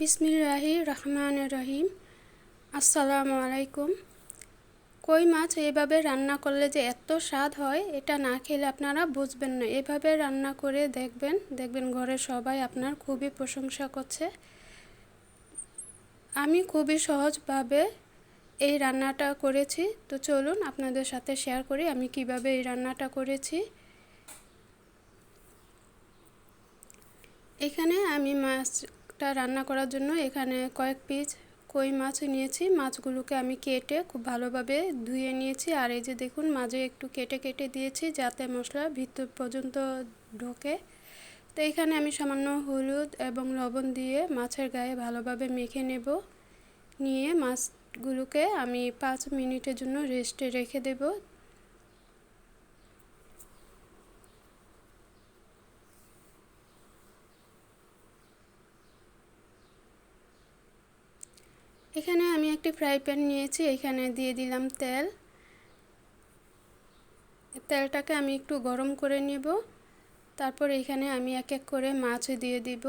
বিসমিল্লাহি রহমান রহিম। আসসালামু আলাইকুম। কই মাছ এভাবে রান্না করলে যে এত স্বাদ হয়, এটা না খেলে আপনারা বুঝবেন না। এভাবে রান্না করে দেখবেন দেখবেন ঘরের সবাই আপনার খুবই প্রশংসা করছে। আমি খুবই সহজভাবে এই রান্নাটা করেছি। তো চলুন আপনাদের সাথে শেয়ার করি আমি কীভাবে এই রান্নাটা করেছি। এখানে আমি মাছটা রান্না করার জন্য এখানে কয়েক পিস কই মাছ নিয়েছি। মাছগুলোকে আমি কেটে খুব ভালোভাবে ধুয়ে নিয়েছি। আর এই যে দেখুন, মাঝে একটু কেটে কেটে দিয়েছি যাতে মশলা ভিতর পর্যন্ত ঢোকে। তো এখানে আমি সামান্য হলুদ এবং লবণ দিয়ে মাছের গায়ে ভালোভাবে মেখে নেব। নিয়ে মাছগুলোকে আমি পাঁচ মিনিটের জন্য রেস্টে রেখে দেব। এখানে আমি একটি ফ্রাই প্যান নিয়েছি, এখানে দিয়ে দিলাম তেল। তেলটাকে আমি একটু গরম করে নেব। তারপর এখানে আমি এক এক করে মাছ দিয়ে দিব।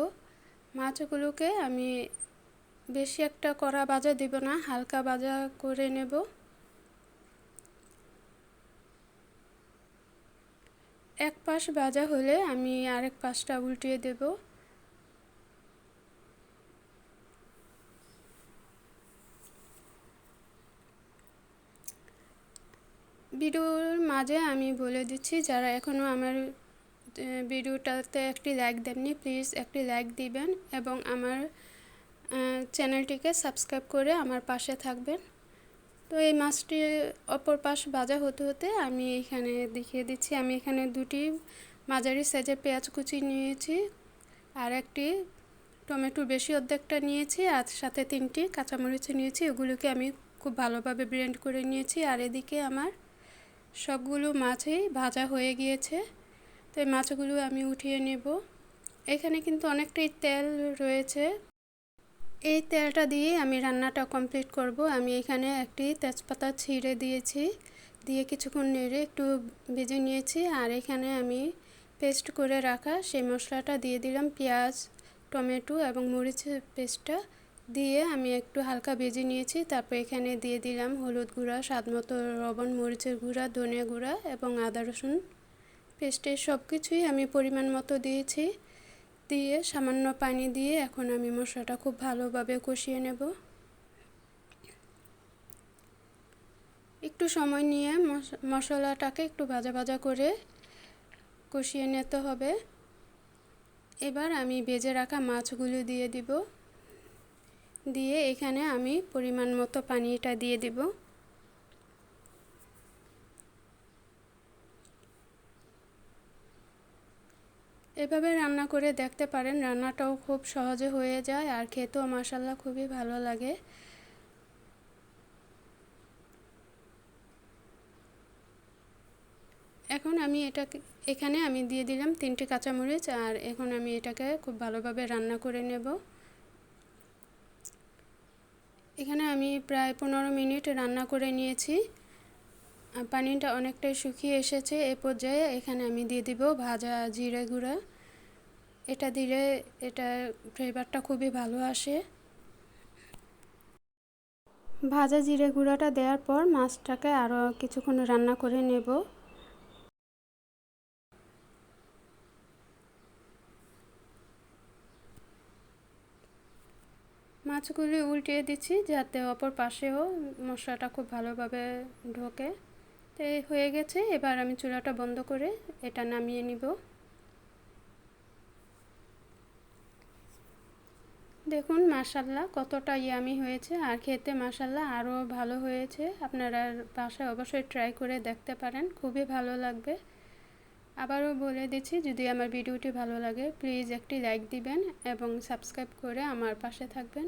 মাছগুলোকে আমি বেশি একটা কড়া ভাজা দিব না, হালকা ভাজা করে নেব। এক পাশ ভাজা হলে আমি আরেক পাশটা উল্টিয়ে দেবো। ভিডিওর মাঝে আমি বলে দিচ্ছি, যারা এখনও আমার ভিডিওটাতে একটি লাইক দেননি প্লিজ একটি লাইক দিবেন এবং আমার চ্যানেলটিকে সাবস্ক্রাইব করে আমার পাশে থাকবেন। তো এই মাছটি অপর পাশ ভাজা হতে হতে আমি এখানে দেখিয়ে দিচ্ছি, আমি এখানে দুটি মাঝারি সাইজের পেঁয়াজ কুচি নিয়েছি আর একটি টমেটো বেশি অর্ধেকটা নিয়েছি আর সাথে তিনটি কাঁচামরিচ নিয়েছি ওগুলোকে আমি খুব ভালোভাবে ব্লেন্ড করে নিয়েছি। আর এদিকে আমার সবগুলো মাছই ভাজা হয়ে গিয়েছে। তো এই মাছগুলো আমি উঠিয়ে নেব। এখানে কিন্তু অনেকটাই তেল রয়েছে। এই তেলটা দিয়ে আমি রান্নাটা কমপ্লিট করব। আমি এখানে একটি তেজপাতা ছিঁড়ে দিয়েছি। দিয়ে কিছুক্ষণ নেড়ে একটু ভেজে নিয়েছি। আর এখানে আমি পেস্ট করে রাখা সেই মশলাটা দিয়ে দিলাম পেঁয়াজ, টমেটো এবং মরিচের পেস্টটা। দিয়ে আমি একটু হালকা ভেজে নিয়েছি। তারপর এখানে দিয়ে দিলাম হলুদ গুঁড়া, স্বাদ মতো লবণ, মরিচের গুঁড়া, ধনিয়া গুঁড়া এবং আদা রসুন পেস্টের সব কিছুই আমি পরিমাণ মতো দিয়েছি। দিয়ে সামান্য পানি দিয়ে এখন আমি মশলাটা খুব ভালোভাবে কষিয়ে নেব। একটু সময় নিয়ে মশলাটাকে একটু ভাজা ভাজা করে কষিয়ে নিতে হবে। এবার আমি ভেজে রাখা মাছগুলো দিয়ে দিব। দিয়ে এখানে আমি পরিমাণ মতো পানিটা দিয়ে দিব। এভাবে রান্না করে দেখতে পারেন, রান্নাটাও খুব সহজে হয়ে যায় আর খেতেও মাসাল্লা খুবই ভালো লাগে। এখন আমি এটাকে, এখানে আমি দিয়ে দিলাম তিনটে কাঁচামরিচ আর এখন আমি এটাকে খুব ভালোভাবে রান্না করে নেব। এখানে আমি প্রায় পনেরো মিনিট রান্না করে নিয়েছি। পানিটা অনেকটাই শুকিয়ে এসেছে এ পর্যায়ে এখানে আমি দিয়ে দিব ভাজা জিরে গুঁড়া। এটা দিলে এটা ফ্লেভারটা খুবই ভালো আসে। ভাজা জিরে গুঁড়াটা দেওয়ার পর মাছটাকে আরও কিছুক্ষণ রান্না করে নেব। মাছগুলি উল্টিয়ে দিচ্ছি যাতে অপর পাশেও মশলাটা খুব ভালোভাবে ঢোকে। তো হয়ে গেছে, এবার আমি চুলাটা বন্ধ করে এটা নামিয়ে নিব। দেখুন মাসাল্লাহ কতটা ইয়ামি হয়েছে, আর খেতে মাসাল্লাহ আরও ভালো হয়েছে। আপনারা বাসায় অবশ্যই ট্রাই করে দেখতে পারেন, খুবই ভালো লাগবে। আবারও বলে দিচ্ছি, যদি আমার ভিডিওটি ভালো লাগে, প্লিজ একটি লাইক দিবেন এবং সাবস্ক্রাইব করে আমার পাশে থাকবেন।